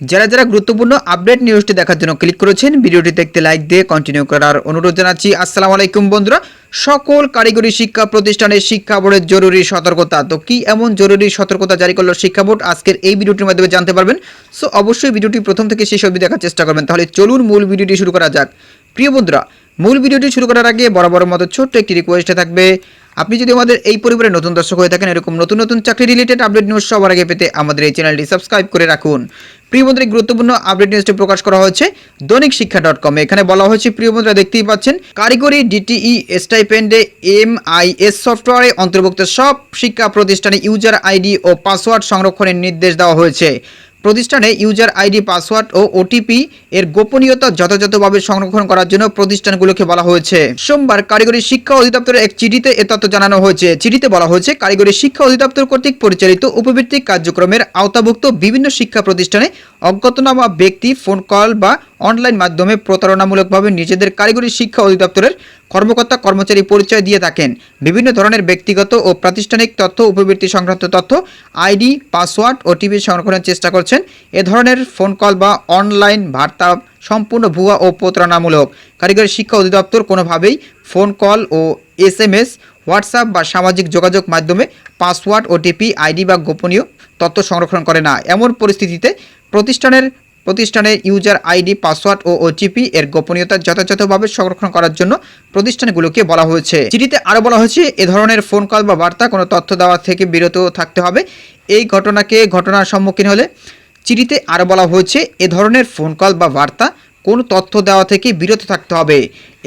যারা যারা গুরুত্বপূর্ণ আপডেট নিউজটি দেখার জন্য ক্লিক করেছেন, ভিডিওটি দেখতে লাইক দিয়ে কন্টিনিউ করার অনুরোধ জানাচ্ছি। আসসালামু আলাইকুম বন্ধুরা, সকল কারিগরি শিক্ষা প্রতিষ্ঠানের শিক্ষা বোর্ডের জরুরি সতর্কতা। তো কি এমন জরুরি সতর্কতা জারি করল শিক্ষা বোর্ড? আজকের এই ভিডিওটির মাধ্যমে জানতে পারবেন। সো অবশ্যই ভিডিওটি প্রথম থেকে শেষ অবধি দেখার চেষ্টা করবেন। তাহলে চলুন মূল ভিডিওটি শুরু করা যাক। প্রিয় বন্ধুরা মূল ভিডিওটি শুরু করার আগে বরাবর মতো ছোট্ট একটি রিকোয়েস্টে থাকবে, আপনি যদি আমাদের এই পরিবারের নতুন দর্শক হয়ে থাকেন, এরকম নতুন নতুন চাকরি রিলেটেড আপডেট নিউজ সবার আগে পেতে আমাদের এই চ্যানেলটি সাবস্ক্রাইব করে রাখুন। প্রিয় বন্ধুরা, এই গুরুত্বপূর্ণ আপডেট নিউজটি প্রকাশ করা হয়েছে দৈনিক শিক্ষা ডট কমে এখানে বলা হয়েছে, প্রিয় বন্ধুরা, দেখতেই পাচ্ছেন, কারিগরি ডিটিই স্টাইপেন্ডে এম আই এস সফটওয়্যারে অন্তর্ভুক্ত সব শিক্ষা প্রতিষ্ঠানে ইউজার আইডি ও পাসওয়ার্ড সংরক্ষণের নির্দেশ দেওয়া হয়েছে। প্রতিষ্ঠানে ইউজার আইডি, পাসওয়ার্ড ও ওটিপি এর গোপনীয়তা যথাযথভাবে সংরক্ষণ করার জন্য প্রতিষ্ঠানগুলোকে বলা হয়েছে। সোমবার কারিগরি শিক্ষা অধিদপ্তরের এক চিঠিতে এ তথ্য জানানো হয়েছে। চিঠিতে বলা হয়েছে, কারিগরি শিক্ষা অধিদপ্তর কর্তৃক পরিচালিত উপবৃত্তিক কার্যক্রমের আওতাভুক্ত বিভিন্ন শিক্ষা প্রতিষ্ঠানে অজ্ঞাতনামা ব্যক্তি, ফোন কল বা অনলাইন মাধ্যমে প্রতারণামূলকভাবে নিজেদের কারিগরি শিক্ষা অধিদপ্তরের কর্মকর্তা কর্মচারী পরিচয় দিয়ে থাকেন। বিভিন্ন ধরনের ব্যক্তিগত ও প্রাতিষ্ঠানিক তথ্য, উপবৃত্তি সংক্রান্ত তথ্য, আইডি, পাসওয়ার্ড ওটিপি সংরক্ষণের চেষ্টা করছেন। এ ধরনের ফোন কল বা অনলাইন বার্তা সম্পূর্ণ ভুয়া ও প্রতারণামূলক। কারিগরি শিক্ষা অধিদপ্তর কোনোভাবেই ফোন কল ও এস এম এস হোয়াটসঅ্যাপ বা সামাজিক যোগাযোগ মাধ্যমে পাসওয়ার্ড ওটিপি আইডি বা গোপনীয় তথ্য সংরক্ষণ করে না। এমন পরিস্থিতিতে প্রতিষ্ঠানের প্রতিষ্ঠানের ইউজার আইডি, পাসওয়ার্ড ও ওটিপি এর গোপনীয়তা যথাযথভাবে সংরক্ষণ করার জন্য প্রতিষ্ঠানগুলোকে বলা হয়েছে। চিঠিতে আরও বলা হয়েছে, এ ধরনের ফোন কল বা বার্তা কোনো তথ্য দেওয়া থেকে বিরত থাকতে হবে। এই ঘটনাকে ঘটনার সম্মুখীন হলে চিঠিতে আরও বলা হয়েছে, এ ধরনের ফোন কল বা বার্তা কোনো তথ্য দেওয়া থেকে বিরত থাকতে হবে?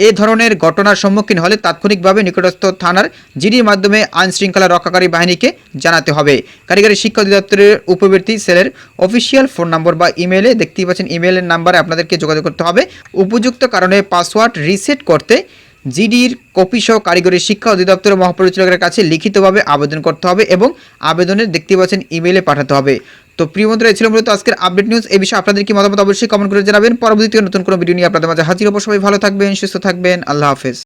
এ ধরনের ঘটনার সম্মুখীন হলে তাৎক্ষণিকভাবে নিকটস্থ থানার জিডির মাধ্যমে আইন শৃঙ্খলা রক্ষাকারী বাহিনীকে জানাতে হবে। কারিগরি শিক্ষা অধিদপ্তরের উপবর্তী সেলের অফিসিয়াল ফোন নম্বর বা ইমেলে দেখতেই পাচ্ছেন ইমেলের নাম্বারে আপনাদেরকে যোগাযোগ করতে হবে। উপযুক্ত কারণে পাসওয়ার্ড রিসেট করতে জিডির কপি সহ কারিগরি শিক্ষা অধিদপ্তরের মহাপরিচালকের কাছে লিখিতভাবে আবেদন করতে হবে এবং আবেদনের দেখতে পাচ্ছেন ইমেলে পাঠাতে হবে। তো প্রিয় বন্ধুরা ছিল মূলত আজকের আপডেট নিউজ। এই বিষয়ে আপনাদের কি মতামত অবশ্যই কমেন্ট করে জানাবেন। পরবর্তীতে নতুন কোনো ভিডিও নিয়ে আপনাদের মাঝে হাজির হব। সবাই ভালো থাকবেন, সুস্থ থাকবেন। আল্লাহ হাফেজ।